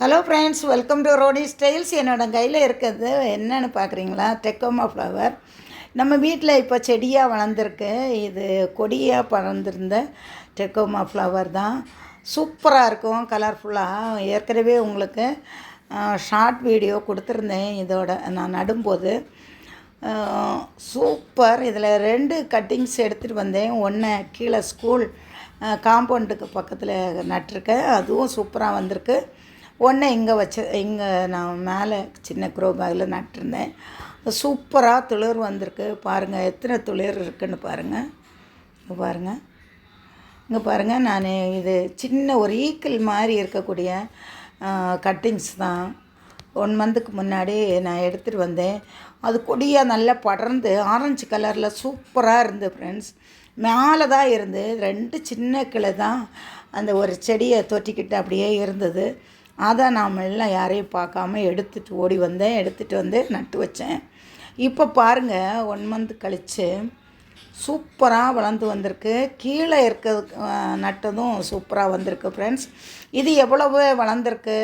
Hello friends welcome to rowdy styles என்னோட கையில் இருக்கிறது என்னென்னு பார்க்குறீங்களா டெக்கோமா ஃப்ளவர் நம்ம வீட்டில் இப்போ செடியாக வளர்ந்துருக்கு. இது கொடியாக பறந்துருந்த டெக்கோமா ஃப்ளவர் தான். சூப்பராக இருக்கும். கலர்ஃபுல்லாக ஏற்கனவே உங்களுக்கு ஷார்ட் வீடியோ கொடுத்துருந்தேன். இதோட நான் நடும்போது. சூப்பர் இதில் ரெண்டு கட்டிங்ஸ் எடுத்துகிட்டு வந்தேன். ஒன்று கீழே ஸ்கூல் காம்பவுண்டுக்கு பக்கத்தில் நட்டிருக்கேன். அதுவும் சூப்பராக வந்திருக்கு. ஒன்றை இங்கே வச்ச இங்கே நான் மேலே சின்ன குரோ பேக்கில் நட்டிருந்தேன். சூப்பராக துளிர் வந்திருக்கு. பாருங்கள் எத்தனை துளிர் இருக்குன்னு பாருங்கள் இங்கே பாருங்கள் இங்கே பாருங்கள் நான் இது சின்ன ஒரு ஈக்கிள் மாதிரி இருக்கக்கூடிய கட்டிங்ஸ் தான். ஒன் மந்த்துக்கு முன்னாடி நான் எடுத்துகிட்டு வந்தேன். அது கொடியாக நல்லா படர்ந்து ஆரஞ்சு கலரில் சூப்பராக இருந்து ஃப்ரெண்ட்ஸ் மேலே தான் இருந்து ரெண்டு சின்ன கிளை தான் அந்த ஒரு செடியை தொட்டிக்கிட்டு அப்படியே இருந்தது. அதை நாம் எல்லாம் யாரையும் பார்க்காம எடுத்துகிட்டு ஓடி வந்தேன் எடுத்துகிட்டு வந்து நட்டு வச்சேன். இப்போ பாருங்கள் ஒன் மந்த் கழித்து சூப்பராக வளர்ந்து வந்திருக்கு. கீழே இருக்கிறது நட்டதும் சூப்பராக வந்திருக்கு ஃப்ரெண்ட்ஸ் இது எவ்வளவு வளர்ந்துருக்கு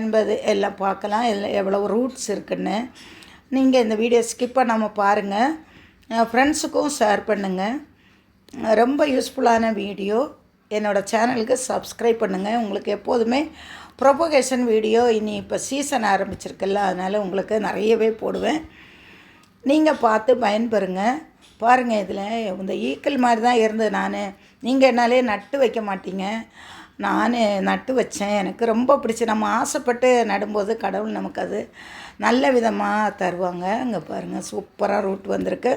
என்பது எல்லாம் பார்க்கலாம். எல்லாம் எவ்வளவு ரூட்ஸ் இருக்குன்னு நீங்கள் இந்த வீடியோ ஸ்கிப் பண்ணாமல் பாருங்கள் ஃப்ரெண்ட்ஸுக்கும் ஷேர் பண்ணுங்கள் ரொம்ப யூஸ்ஃபுல்லான வீடியோ என்னோடய சேனலுக்கு சப்ஸ்கிரைப் பண்ணுங்கள் உங்களுக்கு எப்போதுமே ப்ரொபகேஷன் வீடியோ இனி இப்போ சீசன் ஆரம்பிச்சிருக்குல்ல அதனால் உங்களுக்கு நிறையவே போடுவேன். நீங்கள் பார்த்து பயன்பெறுங்க. பாருங்கள் இதில் இந்த ஈக்கள் மாதிரி தான் இருந்தது நான். நீங்கள் என்னாலே நட்டு வைக்க மாட்டீங்க. நான் நட்டு வச்சேன். எனக்கு ரொம்ப பிடிச்சி நம்ம ஆசைப்பட்டு நடும்போது கடவுள் நமக்கு அது நல்ல விதமாக தருவாங்க. அங்கே பாருங்கள் சூப்பராக ரூட் வந்திருக்கு.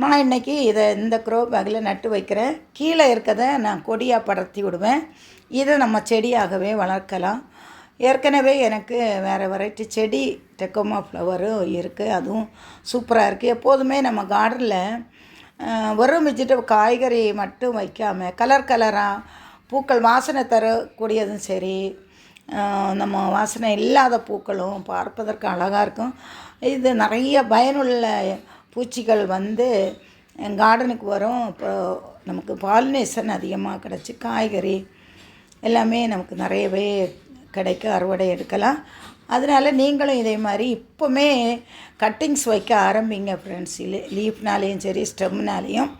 நான் இன்றைக்கி இதை இந்த க்ரோ பேக்கில் நட்டு வைக்கிறேன். கீழே இருக்கிறத நான் கொடியாக படர்த்தி விடுவேன். இதை நம்ம செடியாகவே வளர்க்கலாம். ஏற்கனவே எனக்கு வேறு வெரைட்டி செடி டெக்கோமா ஃப்ளவரும் இருக்குது அதுவும் சூப்பராக இருக்குது எப்போதுமே நம்ம கார்டனில் வெறும் வெஜிடபிள் காய்கறி மட்டும் வைக்காமல் கலர் கலராக பூக்கள் வாசனை தரக்கூடியதும் சரி நம்ம வாசனை இல்லாத பூக்களும் பார்ப்பதற்கு அழகாக இருக்கும். இது நிறைய பயனுள்ள பூச்சிகள் வந்து கார்டனுக்கு வரும். இப்போ நமக்கு பாலினேஷன் அதிகமாக கிடச்சி காய்கறி எல்லாமே நமக்கு நிறையவே கிடைக்க அறுவடை எடுக்கலாம். அதனால் நீங்களும் இதே மாதிரி இப்போவுமே கட்டிங்ஸ் வைக்க ஆரம்பிங்க ஃப்ரெண்ட்ஸ் லீஃப்னாலேயும் சரி ஸ்டெம்னாலேயும்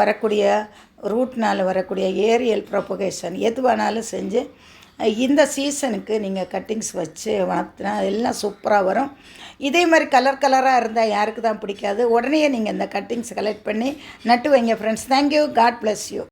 வரக்கூடிய ரூட்னால் வரக்கூடிய ஏரியல் ப்ரொபகேஷன் எது வேணாலும் செஞ்சு இந்த சீசனுக்கு நீங்கள் கட்டிங்ஸ் வச்சு வளர்த்துனா எல்லாம் சூப்பராக வரும். இதே மாதிரி கலர் கலராக இருந்தால் யாருக்கு தான் பிடிக்காது. உடனே நீங்கள் இந்த கட்டிங்ஸ் கலெக்ட் பண்ணி நட்டு வைங்க friends thank you god bless you